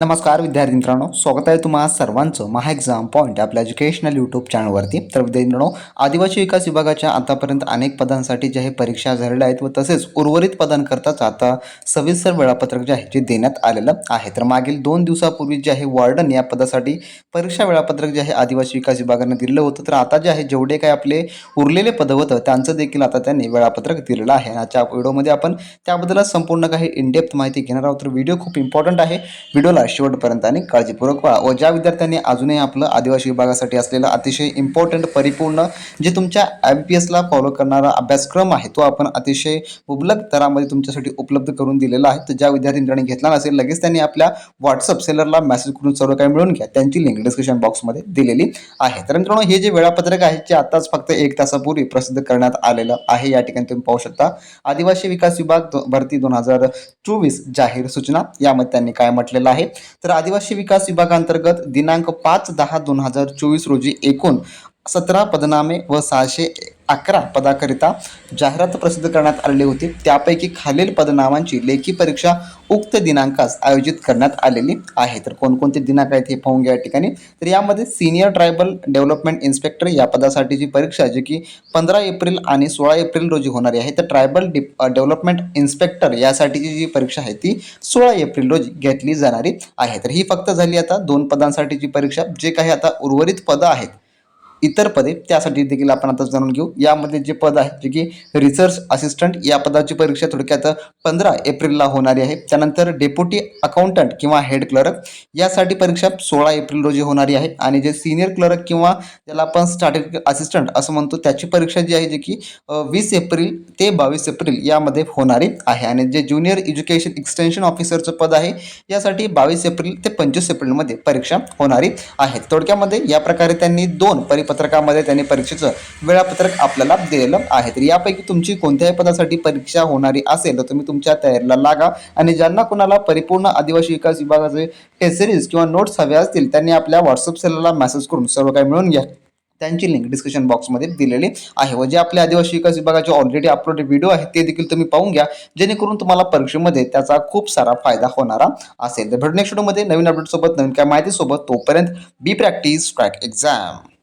नमस्कार विद्यार्थी मित्रांनो स्वागत आहे तुम्हा सर्वांचं महा एक्झाम पॉईंट आपल्या एज्युकेशनल यूट्यूब चॅनलवरती तर विद्यार्थी मित्रांनो आदिवासी विकास विभागाच्या आतापर्यंत अनेक पदांसाठी ज्या आहे परीक्षा झालेल्या आहेत व तसेच उर्वरित पदांकरताच आता सविस्तर वेळापत्रक जे आहे जे देण्यात आलेलं आहे. तर मागील दोन दिवसापूर्वी जे आहे वॉर्डन या पदासाठी परीक्षा वेळापत्रक जे आहे आदिवासी विकास विभागाने दिलेलं होतं. तर आता जे आहे जेवढे काही आपले उरलेले पदं होतं त्यांचं देखील आता त्यांनी वेळापत्रक दिलेलं आहे. आणि आजच्या व्हिडिओमध्ये आपण त्याबद्दलच संपूर्ण काही इनडेप्थ माहिती घेणार आहोत. तर व्हिडिओ खूप इम्पॉर्टंट आहे. व्हिडिओला शेवटपर्यंत आणि काळजीपूर्वक पहा व ज्या विद्यार्थ्यांनी अजूनही आपलं आदिवासी विभागासाठी असलेलं अतिशय इम्पॉर्टंट परिपूर्ण जे तुमच्या एम पी एसला फॉलो करणारा अभ्यासक्रम आहे तो आपण अतिशय मुबलक दरामध्ये तुमच्यासाठी उपलब्ध करून दिलेला आहे. तर ज्या विद्यार्थी मित्रांनी घेतला नसेल लगेच त्यांनी आपल्या व्हॉट्सअप सेलरला मेसेज करून सर्व काही मिळून घ्या. त्यांची लिंक डिस्क्रिप्शन बॉक्समध्ये दिलेली आहे. तर मित्रांनो हे जे वेळापत्रक आहे जे आताच फक्त एक तासापूर्वी प्रसिद्ध करण्यात आलेलं आहे या ठिकाणी तुम्ही पाहू शकता. आदिवासी विकास विभाग भरती दोन हजार चोवीस जाहीर सूचना यामध्ये त्यांनी काय म्हटलेलं आहे? तर आदिवासी विकास विभागांतर्गत दिनांक पाच दहा दोन हजार चोवीस रोजी एकूण सतरा पदनामे व सहाशे अकरा पदाकरिता जाहिरात प्रसिद्ध करण्यात आलेली होती. त्यापैकी खालील पदनामांची लेखी परीक्षा उक्त दिनांकास आयोजित करण्यात आलेली आहे. तर कोणकोणते दिनांक आहेत हे पाहून घ्या या ठिकाणी. तर यामध्ये सिनियर ट्रायबल डेव्हलपमेंट इन्स्पेक्टर या पदासाठीची परीक्षा जी की पंधरा एप्रिल आणि सोळा एप्रिल रोजी होणारी आहे. तर ट्रायबल डिप डेव्हलपमेंट इन्स्पेक्टर यासाठीची जी परीक्षा आहे ती सोळा एप्रिल रोजी घेतली जाणारी आहे. तर ही फक्त झाली आता दोन पदांसाठीची परीक्षा. जे काही आता उर्वरित पदं आहेत इतर पदे त्यासाठी देखील आपण आता जाणून घेऊ. यामध्ये जे पद आहे जे की रिसर्च असिस्टंट या पदाची परीक्षा थोडक्यात पंधरा एप्रिलला होणारी आहे. त्यानंतर डेप्युटी अकाउंटंट किंवा हेड क्लर्क यासाठी परीक्षा सोळा एप्रिल रोजी होणारी आहे. आणि जे सिनियर क्लर्क किंवा ज्याला आपण स्टार्टिंग असिस्टंट असं म्हणतो त्याची परीक्षा जी आहे जी की वीस एप्रिल ते बावीस एप्रिल यामध्ये होणारी आहे. आणि जे ज्युनियर एज्युकेशन एक्सटेन्शन ऑफिसरचं पद आहे यासाठी बावीस एप्रिल ते पंचवीस एप्रिलमध्ये परीक्षा होणारी आहे. थोडक्यामध्ये या प्रकारे त्यांनी दोन पत्रकामध्ये त्यांनी परीक्षेचं वेळापत्रक आपल्याला दिलेलं आहे. तर यापैकी तुमची कोणत्याही पदासाठी परीक्षा होणारी असेल तर तुम्ही तुमच्या तयारीला लागा. आणि ज्यांना कोणाला परिपूर्ण आदिवासी विकास विभागाचे टेस्ट सिरीज किंवा नोट्स हवे असतील त्यांनी आपल्या व्हॉट्सअप सेलला मेसेज करून सर्व काही मिळून घ्या. त्यांची लिंक डिस्क्रिप्शन बॉक्समध्ये दिलेली आहे. व जे आपल्या आदिवासी विकास विभागाचे ऑलरेडी अपलोडेड व्हिडिओ आहेत ते देखील तुम्ही पाहून घ्या. जेणेकरून तुम्हाला परीक्षेमध्ये त्याचा खूप सारा फायदा होणारा असेल. तर भेटू नेक्स्ट व्हिडिओमध्ये नवीन अपडेटसोबत नवीन काय माहितीसोबत तोपर्यंत बी प्रॅक्टिस ट्रॅक एक्झाम